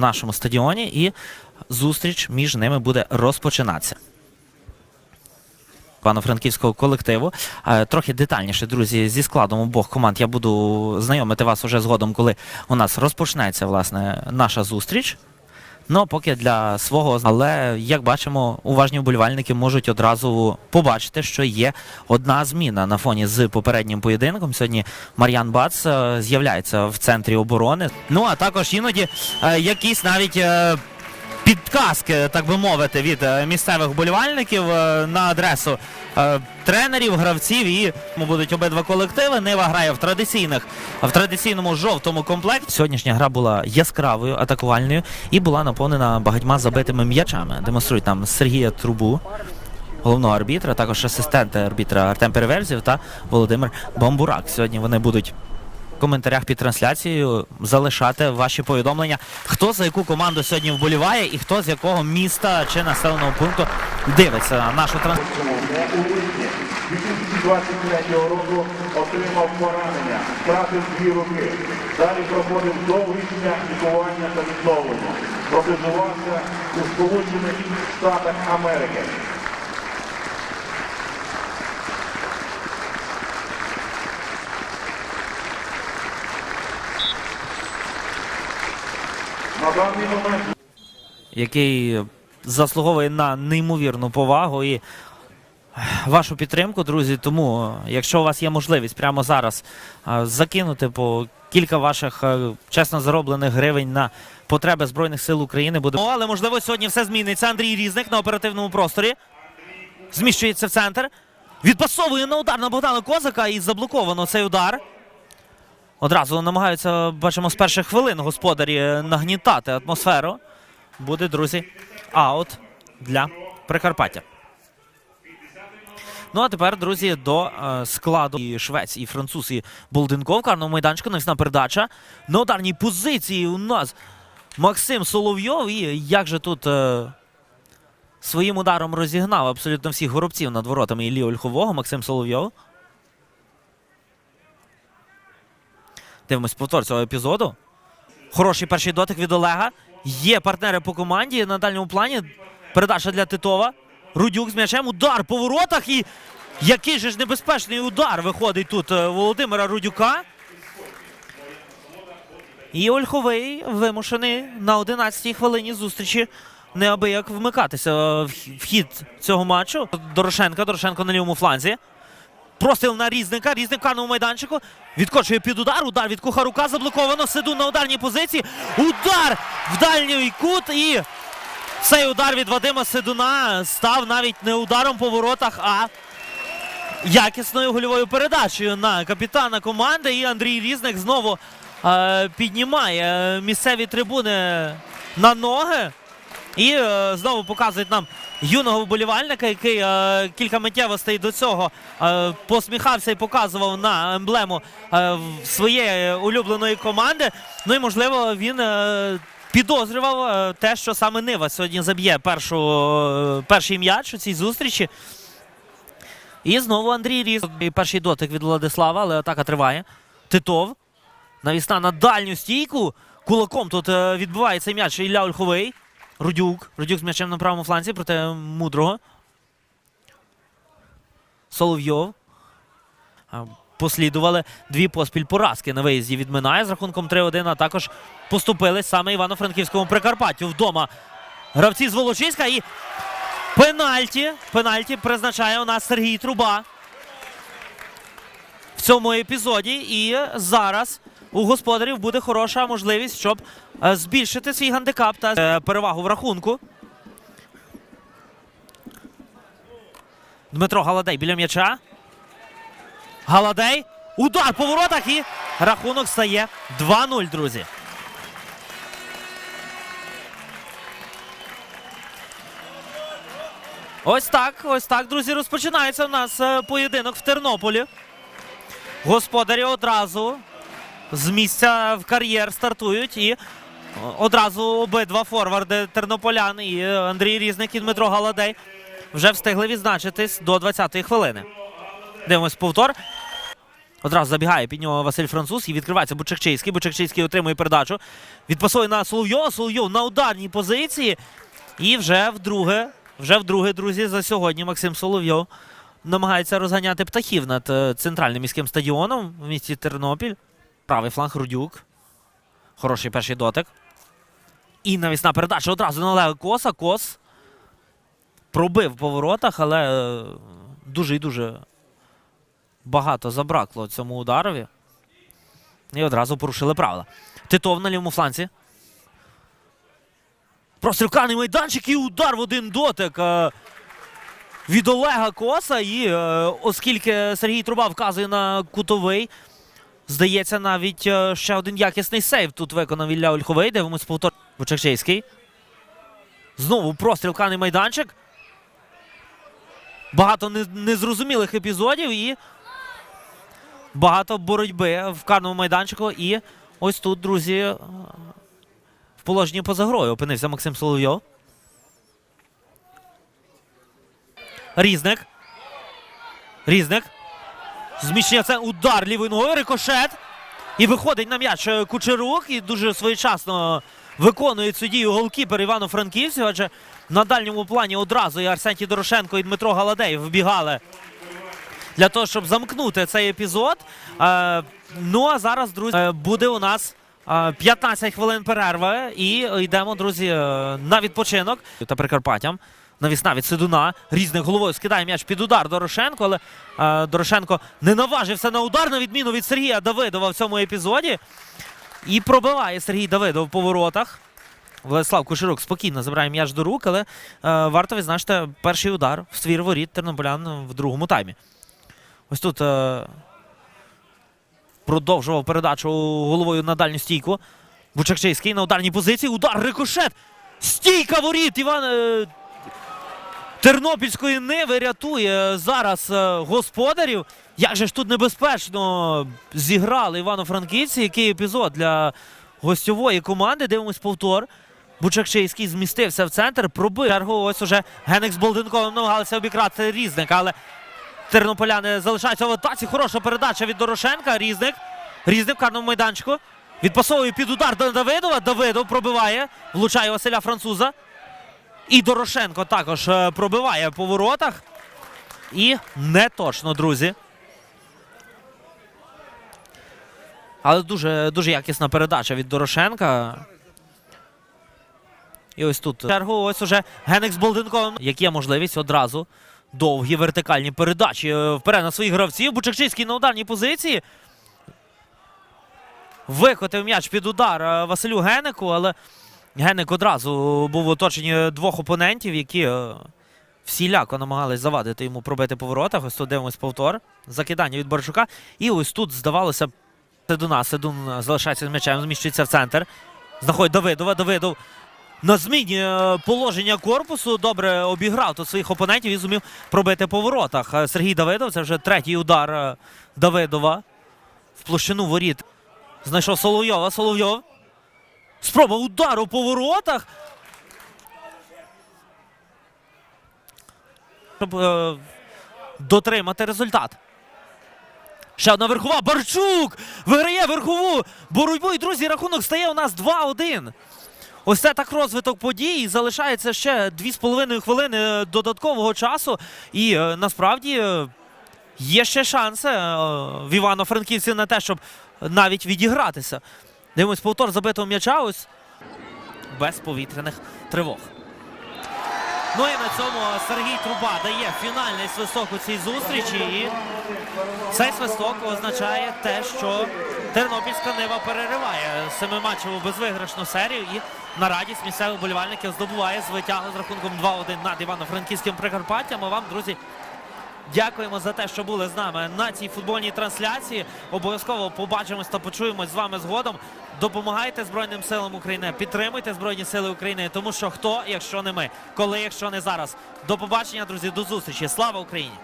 нашому стадіоні, і зустріч між ними буде розпочинатися. Пано-франківського колективу. Е, Трохи детальніше, друзі, зі складом обох команд я буду знайомити вас уже згодом, коли у нас розпочнеться власне наша зустріч. Ну, поки для свого, але як бачимо, уважні вболівальники можуть одразу побачити, що є одна зміна на фоні з попереднім поєдинком. Сьогодні Мар'ян Бац е, з'являється в центрі оборони. Ну а також іноді е, якісь навіть. Підказки, так би мовити, від е, місцевих вболівальників е, на адресу е, тренерів, гравців і будуть обидва колективи. Нива грає в традиційних в традиційному жовтому комплекті. Сьогоднішня гра була яскравою, атакувальною і була наповнена багатьма забитими м'ячами. Демонструють нам Сергія Трубу. Головного арбітра, також асистента арбітра Артем Переверзів та Володимир Бамбурак. Сьогодні вони будуть коментарях під трансляцією залишати ваші повідомлення, хто за яку команду сьогодні вболіває і хто з якого міста чи населеного пункту дивиться нашу трансляцію. цьому не у липні 2023 року отримав поранення, втратив дві руки. Далі проходив довгий шлях лікування та відновлення. Протезувався у Сполучених Штатах Америки. На даний момент який заслуговує на неймовірну повагу і вашу підтримку, друзі. Тому, якщо у вас є можливість прямо зараз закинути по кілька ваших е, чесно зароблених гривень на потреби Збройних сил України, буде. Але можливо сьогодні все зміниться. Андрій Різник на оперативному просторі. Зміщується в центр. Відпасовує на удар на Богдана Козака і заблоковано цей удар. Одразу намагаються, бачимо, з перших хвилин господарі нагнітати атмосферу. Буде, друзі, аут для Прикарпаття. Ну а тепер, друзі, до е, складу і швець, і француз, і Болденков. Карного майданчика, навісна передача. На ударній позиції у нас Максим Соловйов. І як же тут е, своїм ударом розігнав абсолютно всіх горобців над воротами Іллі Ольхового Максим Соловйов. Дивимось повтор цього епізоду. Хороший перший дотик від Олега. Є партнери по команді на дальньому плані. Передача для Титова. Рудюк з м'ячем. Удар по воротах. І який же ж небезпечний удар виходить тут е, Володимира Рудюка. І Ольховий вимушений на 11-й хвилині зустрічі неабияк вмикатися в хід цього матчу. Дорошенка. Дорошенко на лівому фланзі. Простріл на різника, різник в карному майданчику. Відкочує під удар. Удар від Кухарука заблоковано. Сиду на ударній позиції. Удар в дальній кут. І цей удар від Вадима Сидуна став навіть не ударом по воротах, а якісною гольовою передачею на капітана команди. І Андрій Різник знову е, піднімає місцеві трибуни на ноги. І е, знову показують нам юного вболівальника, який е, кілька миттєвостей до цього е, посміхався і показував на емблему е, своєї улюбленої команди. Ну і можливо він е, підозрював е, те, що саме Нива сьогодні заб'є першу, е, перший м'яч у цій зустрічі. І знову Андрій Різ. Перший дотик від Владислава, але атака триває. Титов. Навісна на дальню стійку. Кулаком тут е, відбиває цей м'яч Ілля Ольховий. Рудюк. Рудюк з м'ячем на правому фланзі проти мудрого. Соловйов. Послідували дві поспіль поразки на виїзді від Минає з рахунком 3-1, а також поступили саме Івано-Франківському Прикарпаттю. Вдома гравці з Волочиська і пенальті. Пенальті призначає у нас Сергій Труба в цьому епізоді. І зараз у господарів буде хороша можливість, щоб е, збільшити свій гандикап та е, перевагу в рахунку. Дмитро Галадей біля м'яча. Галадей. Удар по воротах і рахунок стає 2-0, друзі. Ось так, ось так, друзі, розпочинається у нас е, поєдинок в Тернополі. Господарі одразу з місця в кар'єр стартують і одразу обидва форварди тернополян і Андрій Різник і Дмитро Галадей вже встигли відзначитись до 20-ї хвилини. Дивимось повтор. Одразу забігає під нього Василь Француз і відкривається Бучакчийський. Бучакчийський отримує передачу. Відпасує на Соловйова. Соловйов на ударній позиції. І вже вдруге, вже вдруге, друзі, за сьогодні Максим Соловйов намагається розганяти птахів над е, центральним міським стадіоном в місті Тернопіль. Правий фланг Рудюк. Хороший перший дотик. І навісна передача одразу на Олега Коса. Кос пробив по воротах, але е, дуже і дуже багато забракло цьому ударові. І одразу порушили правила. Титов на лівому фланці. Прострілканий майданчик і удар в один дотик е, від Олега Коса. І е, оскільки Сергій Труба вказує на кутовий, здається, навіть е, ще один якісний сейв тут виконав Ілля Ольховий. Дивимось повтор Бучакчейський. Знову прострілканий майданчик. Багато незрозумілих епізодів і багато боротьби в карному майданчику. І ось тут, друзі, е, в положенні поза грою опинився Максим Соловйов. Різник. Різник. Зміщення це удар лівою ногою, рикошет. І виходить на м'яч е, Кучерук і дуже своєчасно виконує цю дію голкіпер Івано-Франківців, адже на дальньому плані одразу і Арсентій Дорошенко, і Дмитро Галадей вбігали для того, щоб замкнути цей епізод. Е, ну а зараз, друзі, е, буде у нас е, 15 хвилин перерви і йдемо, друзі, на відпочинок та Прикарпаттям. Навісна від Сидуна. Різник головою скидає м'яч під удар Дорошенко, але е, Дорошенко не наважився на удар, на відміну від Сергія Давидова в цьому епізоді. І пробиває Сергій Давидов по воротах. Владислав Куширук спокійно забирає м'яч до рук, але е, варто відзначити перший удар в ствір воріт тернополян в другому таймі. Ось тут е, продовжував передачу головою на дальню стійку. Бучакчийський на ударній позиції. Удар, рикошет! Стійка воріт! Іван е, Тернопільської Ниви рятує зараз е, господарів. Як же ж тут небезпечно зіграли Івано-Франківці. Який епізод для гостьової команди. Дивимось повтор. Бучакчийський змістився в центр, пробив чергу. Ось уже Генек з Болденковим намагалися обікрати різник, але тернополяни залишаються в атаці. Хороша передача від Дорошенка. Різник. Різник в карному майданчику. Відпасовує під удар до Давидова. Давидов пробиває. Влучає Василя Француза. І Дорошенко також е, пробиває по воротах. І не точно, друзі. Але дуже, дуже якісна передача від Дорошенка. І ось тут. Чергу ось уже Генек з Болденковим. Як є можливість одразу довгі вертикальні передачі е, вперед на своїх гравців. Бучакчицький на ударній позиції. Викотив м'яч під удар е, Василю Генеку, але Генек одразу був в оточенні двох опонентів, які е, всіляко намагались завадити йому пробити по воротах. Ось тут дивимось повтор. Закидання від Борчука. І ось тут здавалося Седуна. Седун залишається з м'ячем, зміщується в центр. Знаходить Давидова. Давидов на зміні е, положення корпусу добре обіграв тут своїх опонентів і зумів пробити по воротах. Е, Сергій Давидов, це вже третій удар Давидова в площину воріт. Знайшов Соловйова. Соловйов. Спроба удару по воротах. Щоб е, дотримати результат. Ще одна верхова. Барчук виграє верхову боротьбу. І, друзі, рахунок стає у нас 2-1. Ось це так розвиток подій. Залишається ще 2,5 хвилини додаткового часу. І е, насправді е, є ще шанси е, в Івано-Франківці на те, щоб навіть відігратися. Дивимось повтор забитого м'яча. Ось без повітряних тривог. Ну і на цьому Сергій Труба дає фінальний свисток у цій зустрічі. І цей свисток означає те, що Тернопільська Нива перериває семиматчеву безвиграшну серію і на радість місцевих болівальників здобуває звитягу з рахунком 2-1 над Івано-Франківським Прикарпаттям. А вам, друзі, Дякуємо за те, що були з нами на цій футбольній трансляції. Обов'язково побачимось та почуємось з вами згодом. Допомагайте Збройним силам України, підтримуйте Збройні Сили України, тому що хто, якщо не ми, коли, якщо не зараз. До побачення, друзі, до зустрічі. Слава Україні!